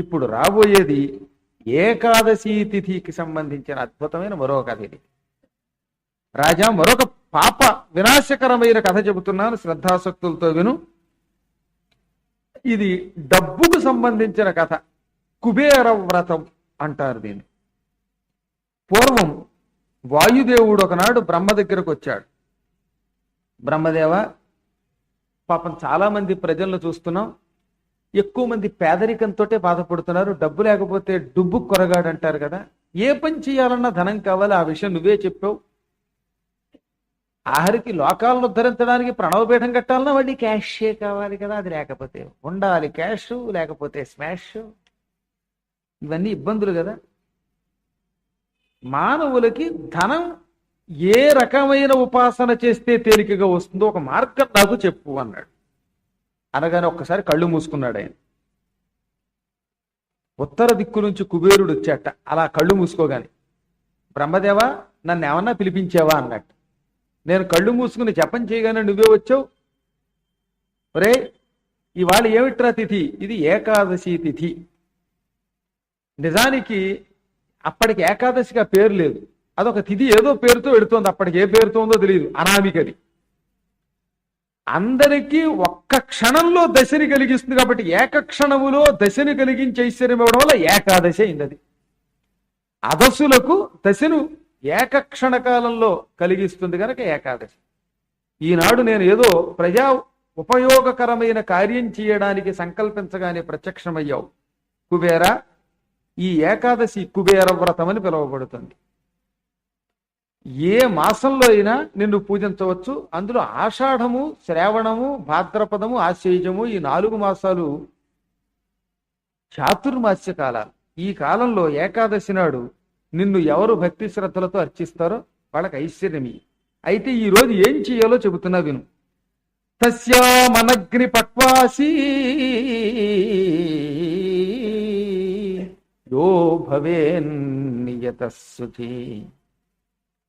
ఇప్పుడు రాబోయేది ఏకాదశి తిథికి సంబంధించిన అద్భుతమైన మరో కథ ఇది. రాజా మరొక పాప వినాశకరమైన కథ చెబుతున్నాను శ్రద్ధాసక్తులతో విను. ఇది డబ్బుకు సంబంధించిన కథ కుబేర వ్రతం అంటారు దీన్ని. పూర్వం వాయుదేవుడు ఒకనాడు బ్రహ్మ దగ్గరకు వచ్చాడు. బ్రహ్మదేవ పాపం చాలా మంది ప్రజలను చూస్తున్నాం ఎక్కువ మంది పేదరికంతో బాధపడుతున్నారు. డబ్బు లేకపోతే డుబ్బు కొరగాడు అంటారు కదా. ఏ పని చేయాలన్నా ధనం కావాలి. ఆ విషయం నువ్వే చెప్పావు. ఆఖరికి లోకాలను ఉద్ధరించడానికి ప్రణవపీఠం కట్టాలన్నా వాడి క్యాషే కావాలి కదా. అది లేకపోతే ఉండాలి. క్యాష్ లేకపోతే స్మాష్. ఇవన్నీ ఇబ్బందులు కదా. మానవులకి ధనం ఏ రకమైన ఉపాసన చేస్తే తేలికగా వస్తుందో ఒక మార్గం నాకు చెప్పు అన్నాడు. అనగానే ఒక్కసారి కళ్ళు మూసుకున్నాడు ఆయన. ఉత్తర దిక్కు నుంచి కుబేరుడు వచ్చాట. అలా కళ్ళు మూసుకోగాని బ్రహ్మదేవ నన్ను ఏమన్నా పిలిపించావా? అన్నట్టు. నేను కళ్ళు మూసుకుని జపం చేయగానే నువ్వే వచ్చావు? ఒరే ఇవాళ ఏమిట్రా తిథి? ఇది ఏకాదశి తిథి. నిజానికి అప్పటికి ఏకాదశిగా పేరు లేదు. అదొక తిథి ఏదో పేరుతో పెడుతోంది అప్పటికి ఏ పేరుతో ఉందో తెలియదు అనామికది. అందరికీ ఒక్క క్షణంలో దశని కలిగిస్తుంది కాబట్టి ఏక క్షణములో దశని కలిగించి ఐశ్వర్యం ఇవ్వడం వల్ల ఏకాదశి అయింది అది అదస్సులకు దశను ఏకక్షణ కాలంలో కలిగిస్తుంది కనుక ఏకాదశి. ఈనాడు నేను ఏదో ప్రజా ఉపయోగకరమైన కార్యం చేయడానికి సంకల్పించగానే ప్రత్యక్షమయ్యావు. కుబేర ఈ ఏకాదశి కుబేర వ్రతం అని పిలువబడుతుంది. ఏ మాసంలో అయినా నిన్ను పూజించవచ్చు. అందులో ఆషాఢము శ్రావణము భాద్రపదము ఆశ్చర్యము ఈ నాలుగు మాసాలు చాతుర్మాస్య కాలాలు. ఈ కాలంలో ఏకాదశి నాడు నిన్ను ఎవరు భక్తి శ్రద్ధలతో అర్చిస్తారో వాళ్ళకి ఐశ్వర్యమి. అయితే ఈ రోజు ఏం చేయాలో చెబుతున్నా విను. తస్యామనగ్ని పక్వాసి యో భవేన్నియత శుచి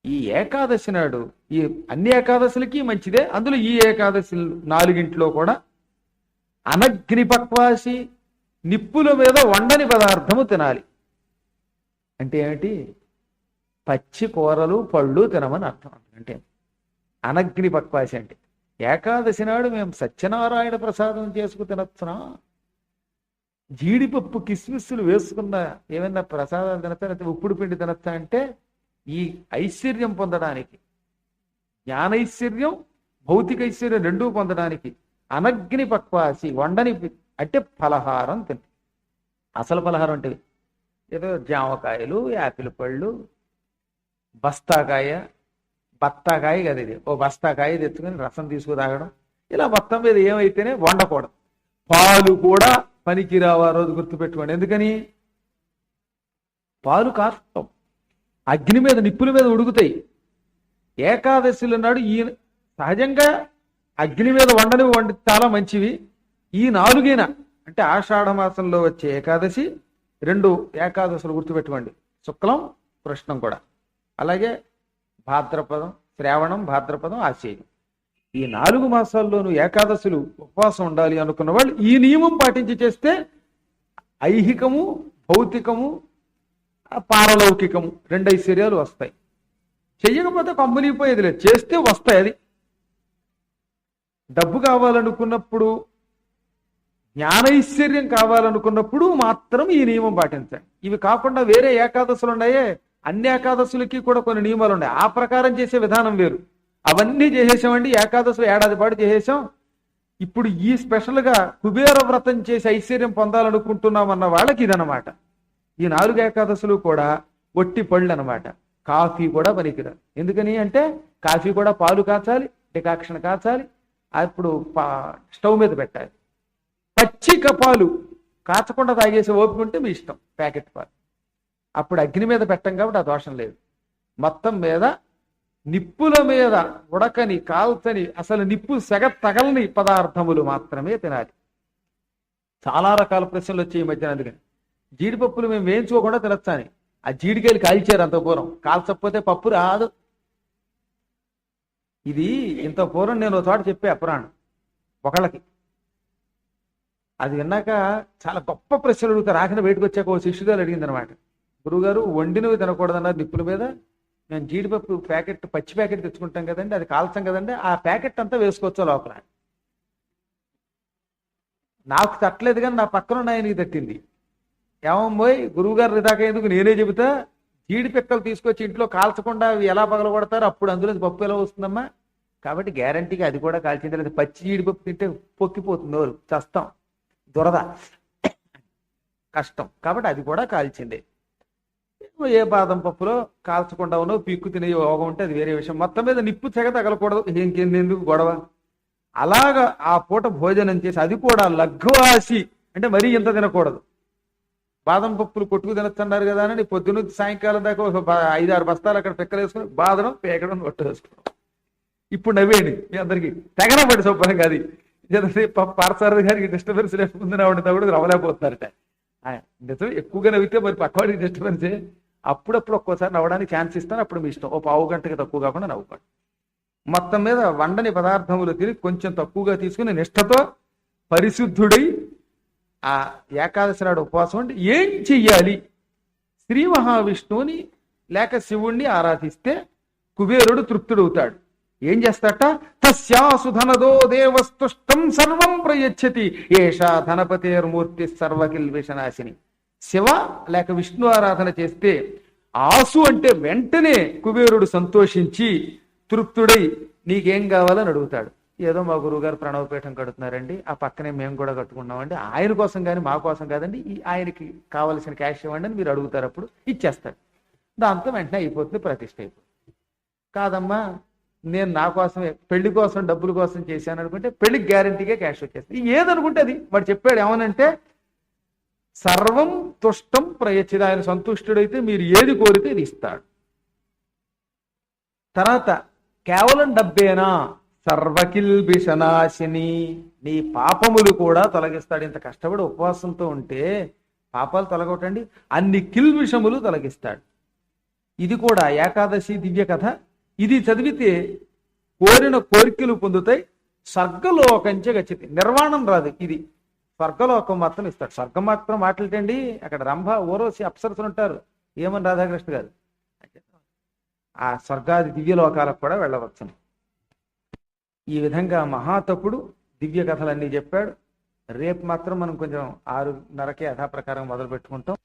ఈ ఏకాదశి నాడు ఈ అన్ని ఏకాదశులకి మంచిదే అందులో ఈ ఏకాదశి నాలుగింట్లో కూడా అనగ్నిపక్వాసి నిప్పుల మీద వండని పదార్థము తినాలి. అంటే ఏమిటి? పచ్చి కూరలు పళ్ళు తినమని అర్థం అంటే అనగ్ని పక్వాసి అంటే ఏకాదశి నాడు మేము సత్యనారాయణ ప్రసాదం చేసుకు తినొచ్చునా? జీడిపప్పు కిస్మిస్సులు వేసుకున్న ఏమైనా ప్రసాదాలు తినచ్చా? లేకపోతే ఉప్పుడు పిండి తినచ్చా అంటే ఈ ఐశ్వర్యం పొందడానికి జ్ఞానైశ్వర్యం భౌతిక ఐశ్వర్యం రెండూ పొందడానికి అనగ్ని పక్వాసి వండని అంటే ఫలహారం తిన అసలు ఫలహారం అంటే ఏదో జామకాయలు యాపిల్ పళ్ళు బస్తాకాయ బత్తాకాయ కదా ఇది. ఓ బస్తాకాయ తెచ్చుకొని రసం తీసుకు తాగడం. ఇలా మొత్తం మీద ఏమైతేనే వండకూడదు. పాలు కూడా పనికి రావా రోజు గుర్తుపెట్టుకోండి. ఎందుకని? పాలు కాస్తాం. అగ్ని మీద నిప్పుల మీద ఉడుకుతాయి. ఏకాదశిలో నాడు ఈ సహజంగా అగ్ని మీద వండని వండి చాలా మంచివి. ఈ నాలుగైన అంటే ఆషాఢ మాసంలో వచ్చే ఏకాదశి రెండు ఏకాదశులు గుర్తుపెట్టుకోండి. శుక్లం కృష్ణం కూడా. అలాగే భాద్రపదం శ్రావణం భాద్రపదం ఆశయం ఈ నాలుగు మాసాల్లోనూ ఏకాదశులు ఉపవాసం ఉండాలి అనుకున్న వాళ్ళు ఈ నియమం పాటించి చేస్తే ఐహికము భౌతికము పారలౌకికము రెండైశ్వర్యాలు వస్తాయి. చెయ్యకపోతే కమ్మునిపోయేది లేదు చేస్తే వస్తాయి అది. డబ్బు కావాలనుకున్నప్పుడు జ్ఞానైశ్వర్యం కావాలనుకున్నప్పుడు మాత్రం ఈ నియమం పాటించండి ఇవి కాకుండా వేరే ఏకాదశులు ఉన్నాయే అన్ని ఏకాదశులకి కూడా కొన్ని నియమాలు ఉన్నాయి. ఆ ప్రకారం చేసే విధానం వేరు. అవన్నీ చేసేసామండి ఏకాదశులు ఏడాది పాటు చేసేసాం. ఇప్పుడు ఈ స్పెషల్గా కుబేర వ్రతం చేసి ఐశ్వర్యం పొందాలనుకుంటున్నామన్న వాళ్ళకి ఇదనమాట ఈ నాలుగు ఏకాదశులు కూడా ఒట్టి పళ్ళు అనమాట కాఫీ కూడా పనికిరాదు. ఎందుకని అంటే కాఫీ కూడా పాలు కాచాలి డికాక్షన్ కాచాలి అప్పుడు పా- స్టవ్ మీద పెట్టాలి. పచ్చిక పాలు కాచకుండా తాగేసి ఓపిక ఉంటే మీ ఇష్టం ప్యాకెట్ పాలు. అప్పుడు అగ్ని మీద పెట్టం కాబట్టి ఆ దోషం లేదు. మొత్తం మీద నిప్పుల మీద ఉడకని కాల్చని అసలు నిప్పు సెగ తగలని పదార్థములు మాత్రమే తినాలి. చాలా రకాల ప్రశ్నలు వచ్చాయి ఈ మధ్యన అందుకని. జీడిపప్పులు మేము వేయించుకోకుండా తినొచ్చని. ఆ జీడికాయలు కాల్చారు అంత పూర్వం కాల్చకపోతే పప్పు రాదు. ఇది ఇంత పూర్వం నేను ఒక చోట చెప్పే అపురాణం ఒకళ్ళకి. అది విన్నాక చాలా గొప్ప ప్రశ్నలు అడుగుతారు ఆఖరి బయటకు వచ్చాక ఓ శిష్యుగారు అడిగింది అనమాట గురువుగారు వండినవి తినకూడదన్నారు నిప్పుల మీద. మేము జీడిపప్పు ప్యాకెట్ పచ్చి ప్యాకెట్ తెచ్చుకుంటాం కదండి అది కాల్చాం కదండి ఆ ప్యాకెట్ అంతా వేసుకోవచ్చు లోపల. నాకు తట్టలేదు కానీ నా పక్కన ఉన్న ఆయనకి తట్టింది. ఏమమ్మోయ్ గురువుగారు దాకా ఎందుకు నేనే చెబుతా? జీడి పిక్కలు తీసుకొచ్చి ఇంట్లో కాల్చకుండా అవి ఎలా పగలగొడతారు అప్పుడు అందులో పప్పు ఎలా వస్తుందమ్మా? కాబట్టి గ్యారంటీగా అది కూడా కాల్చింది. లేదు పచ్చి జీడిపప్పు తింటే పొక్కిపోతుంది వాళ్ళు చస్తాం దురద కష్టం. కాబట్టి అది కూడా కాల్చిందే. ఏ బాదం పప్పులో కాల్చకుండా ఉన్నో పీక్కు తినే యోగం ఉంటే అది వేరే విషయం. మొత్తం మీద నిప్పు తెగ తగలకూడదు. ఇంకెందుకు గొడవ? అలాగా ఆ పూట భోజనం చేసి అది కూడా లఘ్వాసి. అంటే మరీ ఇంత తినకూడదు. బాదం పప్పులు కొట్టుకు తినొచ్చన్నారు కదా అని పొద్దున్న సాయంకాలం దాకా ఒక ఐదారు ఐదు ఆరు బస్తాలు అక్కడ పిక్కలు వేసుకుని బాదడం పేకడం కొట్టు ఇప్పుడు నవ్వేయండి మీ అందరికి. తెగన పడి శుభ్రం కాదు పార్సారథి గారికి డిస్టర్బెన్స్ లేకుండా ఆవిడ కూడా రవ్వలేకపోతున్నారట నిజం ఎక్కువగా నవ్వితే మరి పక్కవాడికి డిస్టర్బెన్స్ అప్పుడప్పుడు ఒక్కోసారి నవ్వడానికి ఛాన్స్ ఇస్తాను అప్పుడు మీ ఇష్టం. ఓ పావు గంటకి తక్కువ కాకుండా నవ్వుకోండి. మొత్తం మీద వండని పదార్థములు తిని కొంచెం తక్కువగా తీసుకుని నిష్ఠతో పరిశుద్ధుడై ఆ ఏకాదశి నాడు ఉపవాసం అంటే ఏం చెయ్యాలి? శ్రీ మహావిష్ణువుని లేక శివుణ్ణి ఆరాధిస్తే కుబేరుడు తృప్తుడవుతాడు. ఏం చేస్తాట తస్యాసు ధనదో దేవస్తుష్టం సర్వం ప్రయచ్చతి. ఏషా ధనపతేర్మూర్తి సర్వకిల్ విషనాశిని. శివ లేక విష్ణు ఆరాధన చేస్తే ఆసు అంటే వెంటనే కుబేరుడు సంతోషించి తృప్తుడై నీకేం కావాలని అడుగుతాడు. ఏదో మా గురువుగారు ప్రణవపీఠం కడుతున్నారండి ఆ పక్కనే మేము కూడా కట్టుకున్నామండి ఆయన కోసం కానీ మా కోసం కాదండి ఈ ఆయనకి కావలసిన క్యాష్ ఇవ్వండి అని మీరు అడుగుతారు అప్పుడు ఇచ్చేస్తాడు దాంతో వెంటనే అయిపోతుంది ప్రతిష్ట అయిపోతుంది. కాదమ్మా నేను నా కోసమే పెళ్ళి కోసం డబ్బుల కోసం చేశాను అనుకుంటే పెళ్ళికి గ్యారంటీగా క్యాష్ వచ్చేస్తుంది. ఏదనుకుంటే అది. వాడు చెప్పాడు ఏమనంటే సర్వం తుష్టం ప్రయచ్చిది ఆయన సంతుష్టుడైతే మీరు ఏది కోరితే ఇది ఇస్తాడు. తర్వాత కేవలం డబ్బేనా? సర్వకిల్బిషనాశిని. నీ పాపములు కూడా తొలగిస్తాడు. ఇంత కష్టపడి ఉపవాసంతో ఉంటే పాపాలు తొలగొట్టండి. అన్ని కిల్బిషములు తొలగిస్తాడు. ఇది కూడా ఏకాదశి దివ్య కథ. ఇది చదివితే కోరిన కోరికలు పొందుతాయి. స్వర్గలోకంచే గచ్చితే నిర్వాణం రాదు ఇది. స్వర్గలోకం మాత్రం ఇస్తాడు. స్వర్గం మాత్రం మాట్లాడండి అక్కడ రంభ ఓరోసి అప్సరసులు ఉంటారు. ఏమని రాధాకృష్ణ గారు? ఆ స్వర్గాది దివ్యలోకాలకు కూడా వెళ్ళవచ్చును. ఈ విధంగా మహాతపుడు దివ్య కథలన్నీ చెప్పాడు. రేపు మాత్రం మనం కొంచెం ఆరున్నరకే యథాప్రకారం మొదలు పెట్టుకుంటాం